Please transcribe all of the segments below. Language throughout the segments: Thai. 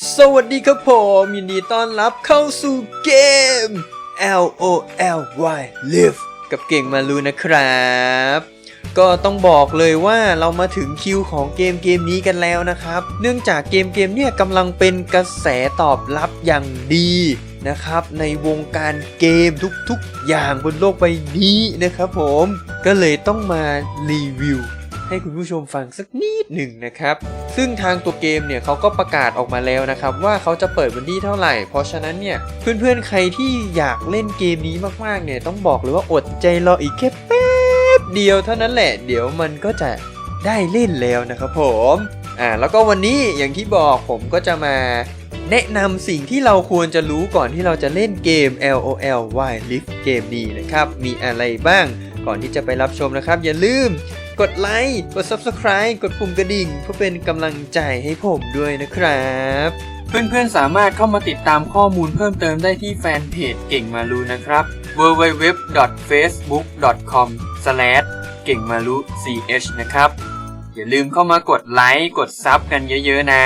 สวัสดีครับผมยินดีต้อนรับเข้าสู่เกม L O L Y Live กับเก่งมารูนะครับ ก็ต้องบอกเลยว่าเรามาถึงคิวของเกมเกมนี้กันแล้วนะครับ เนื่องจากเกมเกมเนี่ยกำลังเป็นกระแสตอบรับอย่างดีนะครับ ในวงการเกมทุกๆ อย่างบนโลกใบนี้นะครับผม ก็เลยต้องมารีวิวให้คุณผู้ชมฟังสักนิดหนึ่งนะครับ ซึ่งทางตัวเกมเนี่ยเขาก็ประกาศออกมาแล้วนะครับว่าเขาจะเปิดวันที่เท่าไหร่ เพราะฉะนั้นเนี่ยเพื่อนๆใครที่อยากเล่นเกมนี้มากๆเนี่ยต้องบอกเลยว่าอดใจรออีกแค่แป๊บเดียวเท่านั้นแหละ เดี๋ยวมันก็จะได้เล่นแล้วนะครับผมอ่าแล้วก็วันนี้อย่างที่บอกผมก็จะมาแนะนำสิ่งที่เราควรจะรู้ก่อนที่เราจะเล่นเกม LOL Wild Rift เกมนี้นะครับ มีอะไรบ้างก่อนที่จะไปรับชมนะครับ อย่าลืม กดไลค์กด Subscribe กดปุ่มกระดิ่ง เพื่อเป็นกำลังใจให้ผมด้วยนะครับ เพื่อนๆสามารถเข้ามาติดตามข้อมูลเพิ่มเติมได้ที่แฟนเพจเก่งมารูนะครับ www.facebook.com เก่งมารู ch นะครับ อย่าลืมเข้ามากดไลค์กดซับกันเยอะๆนะ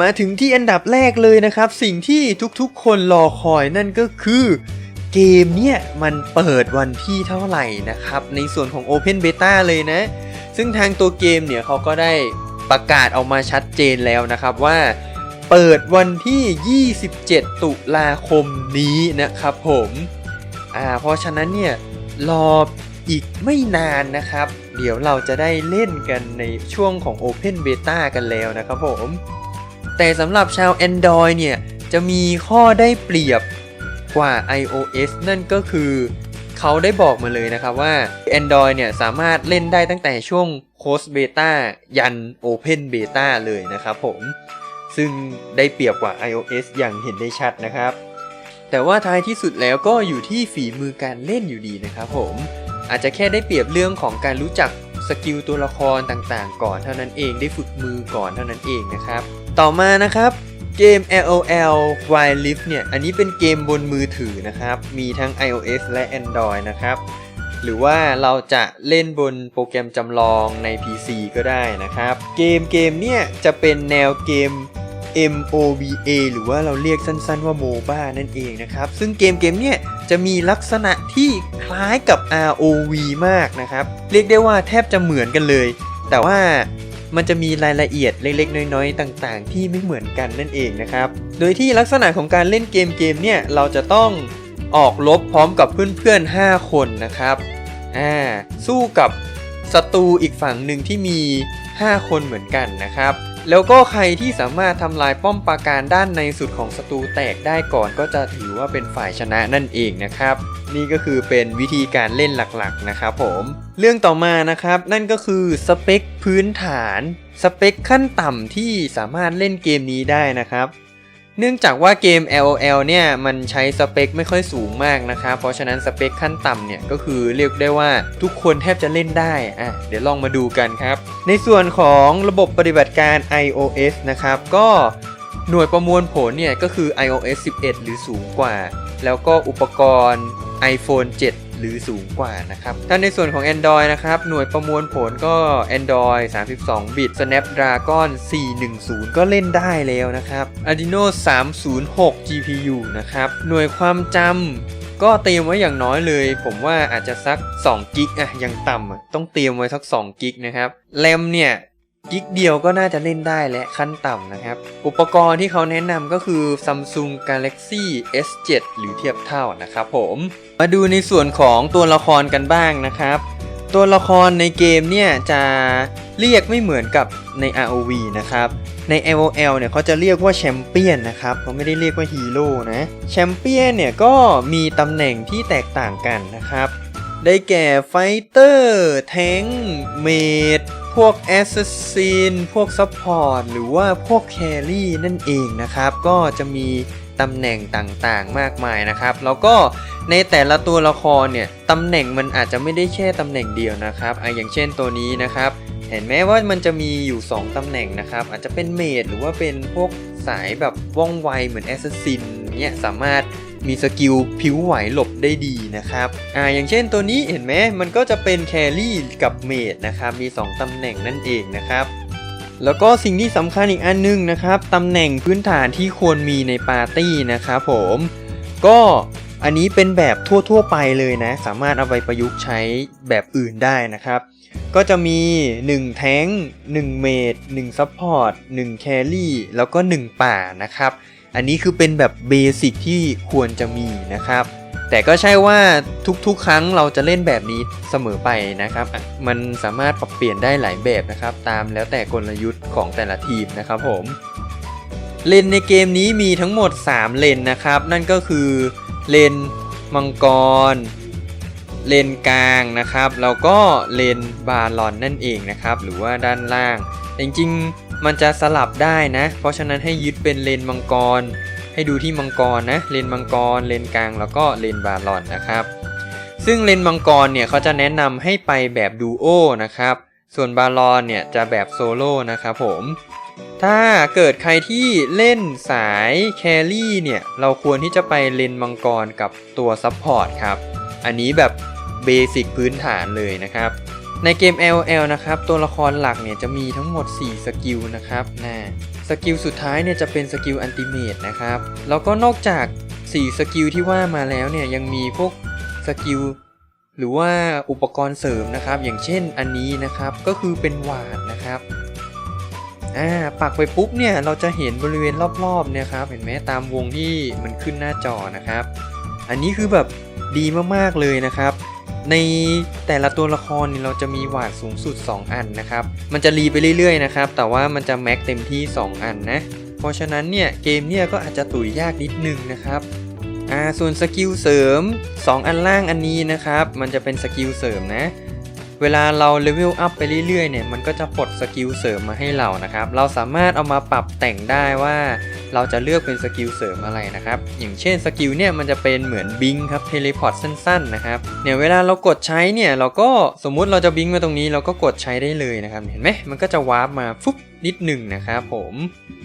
มาถึงที่อันดับแรกเลยนะครับ สิ่งที่ทุกๆ คนรอคอยนั่นก็คือ เกมเนี่ยมันเปิดวันที่เท่าไหร่นะครับ ในส่วนของ Open Beta เลยนะ ซึ่งทางตัวเกมเนี่ยเขาก็ได้ประกาศออกมาชัดเจนแล้วนะครับว่าเปิดวันที่ 27 ตุลาคมนี้นะครับผมอ่าเพราะฉะนั้นเนี่ยรออีกไม่นานนะครับ เดี๋ยวเราจะได้เล่นกันในช่วงของ Open Beta กันแล้วนะครับผม แต่สำหรับชาว Android เนี่ยจะมีข้อได้เปรียบ กว่า iOS นั่นก็คือ เขาได้บอกมาเลยนะครับว่า Android เนี่ยสามารถเล่นได้ตั้งแต่ช่วง Close Beta ยัน Open Beta เลยนะครับผม ซึ่งได้เปรียบกว่า iOS อย่างเห็นได้ชัดนะครับ แต่ว่าท้ายที่สุดแล้วก็อยู่ที่ฝีมือการเล่นอยู่ดีนะครับผม อาจจะแค่ได้เปรียบเรื่องของการรู้จักสกิลตัวละครต่างๆ ก่อนเท่านั้นเองได้ฝึกมือก่อนเท่านั้นเองนะครับ ต่อมานะครับ เกม LOL Wild Rift เนี่ย อันนี้เป็นเกมบนมือถือนะครับ มีทั้ง iOS และ Android นะครับ หรือว่าเราจะเล่นบนโปรแกรมจำลองใน PC ก็ได้นะครับ เกมเกมเนี่ยจะเป็นแนวเกม MOBA หรือว่าเราเรียกสั้นๆว่า MOBA นั่นเองนะครับ ซึ่งเกมเกมเนี่ยจะมีลักษณะที่คล้ายกับ ROV มากนะครับ เรียกได้ว่าแทบจะเหมือนกันเลย แต่ว่า มันจะมีรายละเอียดเล็กๆ น้อยๆ ต่างๆ ที่ไม่เหมือนกันนั่นเองนะครับ โดยที่ลักษณะของการเล่นเกมเกมเนี่ยเราจะต้องออกลบพร้อมกับเพื่อนๆ 5 คนนะครับ อ่า สู้กับศัตรูอีกฝั่งหนึ่งที่มี 5 คนเหมือนกันนะครับ แล้วก็ใครที่สามารถทำลายป้อมปราการด้านในสุดของศัตรูแตกได้ก่อนก็จะถือว่าเป็นฝ่ายชนะนั่นเองนะครับ นี่ก็คือเป็นวิธีการเล่นหลักๆนะครับผมเรื่องต่อมานะครับนั่นก็คือสเปคพื้นฐาน สเปคขั้นต่ำที่สามารถเล่นเกมนี้ได้นะครับ เนื่องจากว่าเกม LOL เนี่ยมันใช้สเปคไม่ค่อยสูงมากนะครับ เพราะฉะนั้นสเปคขั้นต่ำเนี่ยก็คือเรียกได้ว่าทุกคนแทบจะเล่นได้ อะ เดี๋ยวลองมาดูกันครับ ในส่วนของระบบปฏิบัติการ iOS นะครับ ก็หน่วยประมวลผลเนี่ยก็คือ iOS 11 หรือสูงกว่า แล้วก็อุปกรณ์ iPhone 7 หรือสูงกว่านะครับ ถ้าในส่วนของ Android นะครับ หน่วยประมวลผลก็ Android 32 บิต Snapdragon 410 ก็เล่นได้แล้วนะครับ Adreno 306 GPU นะครับ หน่วยความจำก็เตรียมไว้อย่างน้อยเลย ผมว่าอาจจะสัก2กิกอะยังต่ำอะต้องเตรียมไว้สัก2กิกนะครับแรมเนี่ย กิกเดียวก็น่าจะเล่นได้และขั้นต่ำนะครับ อุปกรณ์ที่เขาแนะนำก็คือ Samsung Galaxy S7 หรือเทียบเท่านะครับผม มาดูในส่วนของตัวละครกันบ้างนะครับ ตัวละครในเกมเนี่ยจะเรียกไม่เหมือนกับใน ROV นะครับใน LOL เนี่ยเขาจะเรียกว่าแชมเปี้ยนนะครับเขาไม่ได้เรียกว่าฮีโร่นะแชมเปี้ยนเนี่ยก็มีตำแหน่งที่แตกต่างกันนะครับ ได้แก่ไฟเตอร์แทงเมด พวกแอสซัสซินพวกซัพพอร์ตหรือว่าพวกแครี่นั่นเองนะครับ ก็จะมีตำแหน่งต่างๆมากมายนะครับ แล้วก็ในแต่ละตัวละครเนี่ยตำแหน่งมันอาจจะไม่ได้แค่ตำแหน่งเดียวนะครับอะอย่างเช่นตัวนี้นะครับ เห็นไหมว่ามันจะมีอยู่ 2ตำแหน่งนะครับ อาจจะเป็นเมดหรือว่าเป็นพวกสายแบบว่องไวเหมือนแอสซัสซินเนี่ยสามารถ มีสกิลผิวไหวหลบได้ดีนะครับอ่าอย่างเช่นตัวนี้เห็นไหมมันก็จะเป็นแครี่กับเมดนะครับมี 2ตำแหน่งนั่นเองนะครับแล้วก็สิ่งที่สำคัญอีกอันนึงนะครับตำแหน่งพื้นฐานที่ควรมีในปาร์ตี้นะครับผมก็อันนี้เป็นแบบทั่ว ๆ ไปเลยนะ สามารถเอาไปประยุกต์ใช้แบบอื่นได้นะครับ ก็จะมี 1 แท้ง 1 เมด1ซัพพอร์ต1แครี่แล้วก็ 1 ป่านะครับ อันนี้คือเป็นแบบเบสิกที่ควรจะมีนะครับ แต่ก็ใช่ว่าทุกๆ ครั้งเราจะเล่นแบบนี้เสมอไปนะครับ มันสามารถปรับเปลี่ยนได้หลายแบบนะครับ ตามแล้วแต่กลยุทธ์ของแต่ละทีมนะครับผม เลนในเกมนี้มีทั้งหมด 3 เลนนะครับ นั่นก็คือเลนมังกร เลนกลางนะครับ แล้วก็เลนบาลอนนั่นเองนะครับ หรือว่าด้านล่าง จริงๆ มันจะสลับได้นะ เพราะฉะนั้นให้ยึดเป็นเลนมังกร ให้ดูที่มังกรนะ เลนมังกร เลนกลาง แล้วก็เลนบาลอนนะครับ ซึ่งเลนมังกรเนี่ยเขาจะแนะนำให้ไปแบบดูโอนะครับ ส่วนบาลอนเนี่ยจะแบบโซโล่นะครับผม ถ้าเกิดใครที่เล่นสายแครี่เนี่ยเราควรที่จะไปเลนมังกรกับตัวซัพพอร์ตครับ อันนี้แบบเบสิกพื้นฐานเลยนะครับ ในเกม LL นะครับ ตัวละครหลักเนี่ยจะมีทั้งหมด 4 สกิลนะครับนะสกิลสุดท้ายเนี่ยจะเป็นสกิลอันติเมตนะครับ แล้วก็นอกจาก 4 สกิลที่ว่ามาแล้วเนี่ยยังมีพวกสกิลหรือว่าอุปกรณ์เสริมนะครับ อย่างเช่นอันนี้นะครับก็คือเป็นหวาดนะครับอ่าปักไปปุ๊บเนี่ยเราจะเห็นบริเวณรอบๆเนี่ยครับเห็นไหมตามวงที่มันขึ้นหน้าจอนะครับ อันนี้คือแบบดีมากๆเลยนะครับ ในแต่ละตัวละครเนี่ยเราจะมีหวาดสูงสุด 2 อันนะครับ มันจะรีไปเรื่อยๆนะครับ แต่ว่ามันจะแม็กเต็มที่ 2 อันนะ เพราะฉะนั้นเนี่ยเกมเนี่ยก็อาจจะตุ๋ยยากนิดนึงนะครับอ่าส่วนสกิลเสริม 2 อันล่างอันนี้นะครับ มันจะเป็นสกิลเสริมนะ เวลาเราเลเวลอัพไปเรื่อยๆเนี่ยมันก็จะปลดสกิลเสริมมาให้เรานะครับ เราสามารถเอามาปรับแต่งได้ว่าเราจะเลือกเป็นสกิลเสริมอะไรนะครับ อย่างเช่นสกิลเนี่ยมันจะเป็นเหมือนบิงครับเทเลพอร์ตสั้นๆนะครับเนี่ยเวลาเรากดใช้เนี่ยเราก็สมมุติเราจะบิงมาตรงนี้เราก็กดใช้ได้เลยนะครับ เห็นไหมมันก็จะวาร์ปมาฟุ๊บนิดหนึ่งนะครับผม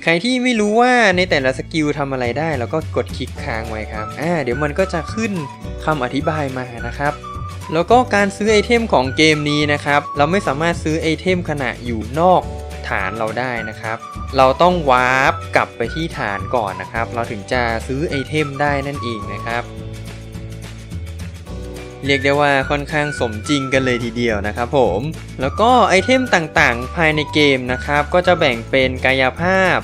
ใครที่ไม่รู้ว่าในแต่ละสกิลทำอะไรได้เราก็กดคลิกค้างไว้ครับ อ่า เดี๋ยวมันก็จะขึ้นคำอธิบายมานะครับ แล้วก็การซื้อไอเทมของเกมนี้นะครับ เราไม่สามารถซื้อไอเทมขณะอยู่นอกฐานเราได้นะครับ เราต้องวาร์ปกลับไปที่ฐานก่อนนะครับ เราถึงจะซื้อไอเทมได้นั่นเองนะครับ เรียกได้ว่าค่อนข้างสมจริงกันเลยทีเดียวนะครับผม แล้วก็ไอเทมต่างๆ ภายในเกมนะครับ ก็จะแบ่งเป็นกายภาพ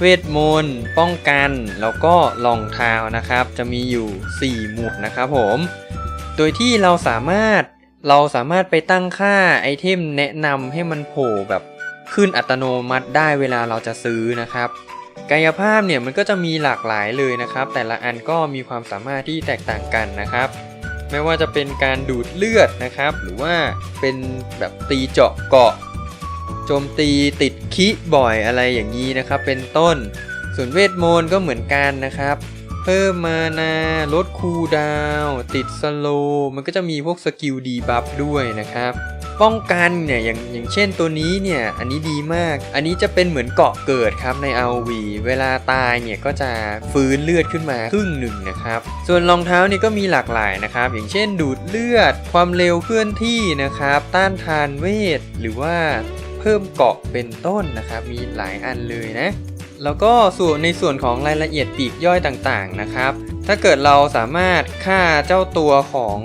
เวทมนต์ ป้องกัน แล้วก็รองเท้านะครับ จะมีอยู่ 4 หมวดนะครับผม โดยที่เราสามารถเราสามารถไปตั้งค่าไอเทมแนะนำให้มันโผล่แบบขึ้นอัตโนมัติได้เวลาเราจะซื้อนะครับ กายภาพเนี่ยมันก็จะมีหลากหลายเลยนะครับ แต่ละอันก็มีความสามารถที่แตกต่างกันนะครับ ไม่ว่าจะเป็นการดูดเลือดนะครับ หรือว่าเป็นแบบตีเจาะเกาะโจมตีติดคิบ่อยอะไรอย่างนี้นะครับ เป็นต้นส่วนเวทมนต์ก็เหมือนกันนะครับ เพิ่มมานาลดคูลดาวติดสโล มันก็จะมีพวกสกิลดีบัฟด้วยนะครับ ป้องกันเนี่ยอย่างอย่างเช่นตัวนี้เนี่ย อันนี้ดีมาก อันนี้จะเป็นเหมือนเกาะเกิดครับใน RV เวลาตายเนี่ยก็จะฟื้นเลือดขึ้นมาครึ่งหนึ่งนะครับ ส่วนรองเท้านี่ก็มีหลากหลายนะครับ อย่างเช่นดูดเลือด ความเร็วเคลื่อนที่นะครับ ต้านทานเวท หรือว่าเพิ่มเกาะเป็นต้นนะครับ มีหลายอันเลยนะ แล้วก็ส่วนในส่วนของรายละเอียดปีกย่อยต่างๆนะครับ ถ้าเกิดเราสามารถฆ่าเจ้าตัวของ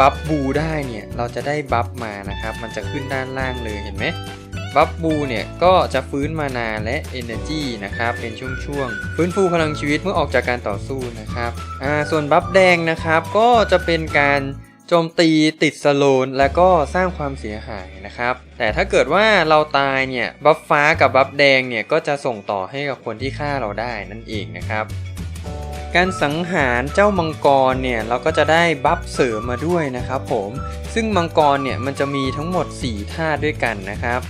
บัฟบูได้เนี่ย เราจะได้บัฟมานะครับ มันจะขึ้นด้านล่างเลยเห็นไหมบัฟบูเนี่ยก็จะฟื้นมานาและ Energy นะครับ เป็นช่วงๆ ฟื้นฟูพลังชีวิตเมื่อออกจากการต่อสู้นะครับ อ่า ส่วนบัฟแดงนะครับก็จะเป็นการ โจมตีติดสโลนและก็สร้างความเสียหายนะครับ แต่ถ้าเกิดว่าเราตายเนี่ยบัฟฟ้ากับบัฟแดงเนี่ยก็จะส่งต่อให้กับคนที่ฆ่าเราได้นั่นเองนะครับ การสังหารเจ้ามังกรเนี่ยเราก็จะได้บัฟเสริมมาด้วยนะครับผมซึ่งมังกรเนี่ยมันจะมีทั้งหมด 4 ท่าด้วยกันนะครับ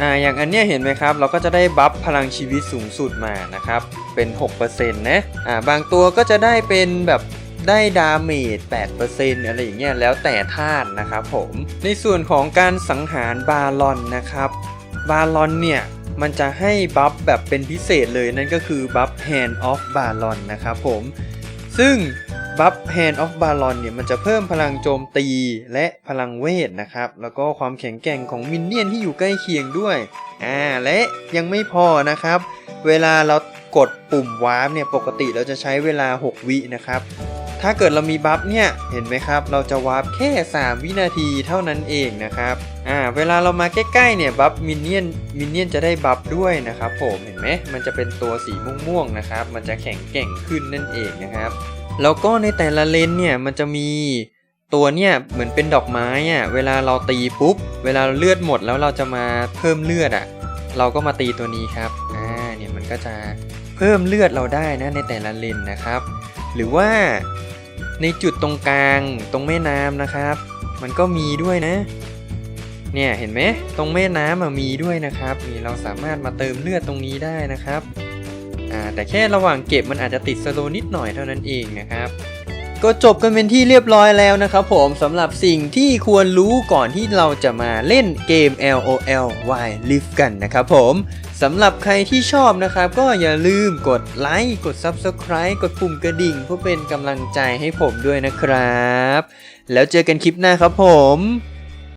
อ่าอย่างอันเนี้ยเห็นไหมครับ เราก็จะได้บัฟพลังชีวิตสูงสุดมานะครับเป็น 6%นะอ่าบางตัวก็จะได้เป็นแบบ ได้ดาเมจ8%อะไรอย่างเงี้ยแล้วแต่ธาตุนะครับผม ในส่วนของการสังหารบาลอนนะครับ บาลอนเนี่ยมันจะให้บัฟแบบเป็นพิเศษเลยนั่นก็คือบัฟ Hand of Balon นะครับผม ซึ่งบัฟ Hand of Baron เนี่ยมันจะเพิ่มพลังโจมตีและพลังเวทนะครับ แล้วก็ความแข็งแกร่งของมินเนี่ยนที่อยู่ใกล้เคียงด้วย อ่า และยังไม่พอนะครับ เวลาเรากดปุ่มวาร์ปเนี่ยปกติเราจะใช้เวลา 6 วินะครับ ถ้าเกิดเรามีบัฟเนี่ย เห็นไหมครับ เราจะวาร์ปแค่ 3 วินาทีเท่านั้นเองนะครับ อ่า เวลาเรามาใกล้ๆเนี่ย บัฟมินเนี่ยน มินเนี่ยนจะได้บัฟด้วยนะครับผม เห็นไหม มันจะเป็นตัวสีม่วงๆนะครับ มันจะแข็งแกร่งขึ้นนั่นเองนะครับ แล้วก็ในแต่ละเลนเนี่ย มันจะมีตัวเนี่ยเหมือนเป็นดอกไม้อะเวลาเราตีปุ๊บ เวลาเลือดหมดแล้วเราจะมาเพิ่มเลือดอะ เราก็มาตีตัวนี้ครับ อ่า เนี่ยมันก็จะเพิ่มเลือดเราได้นะในแต่ละเลนนะครับ หรือว่า ในจุดตรงกลางตรงแม่น้ำนะครับ มันก็มีด้วยนะ เนี่ยเห็นไหมตรงแม่น้ำอะมีด้วยนะครับนี่เราสามารถมาเติมเลือดตรงนี้ได้นะครับแต่แค่ระหว่างเก็บมันอาจจะติดสโลนิดหน่อยเท่านั้นเองนะครับ ก็จบกันเป็นที่เรียบร้อยแล้วนะครับผมสำหรับสิ่งที่ควรรู้ก่อนที่เราจะมาเล่นเกม LOL Wild Rift กันนะครับผม สำหรับใครที่ชอบนะครับ ก็อย่าลืมกดไลค์กด Subscribe กดปุ่มกระดิ่ง เพื่อเป็นกำลังใจให้ผมด้วยนะครับ แล้วเจอกันคลิปหน้าครับผม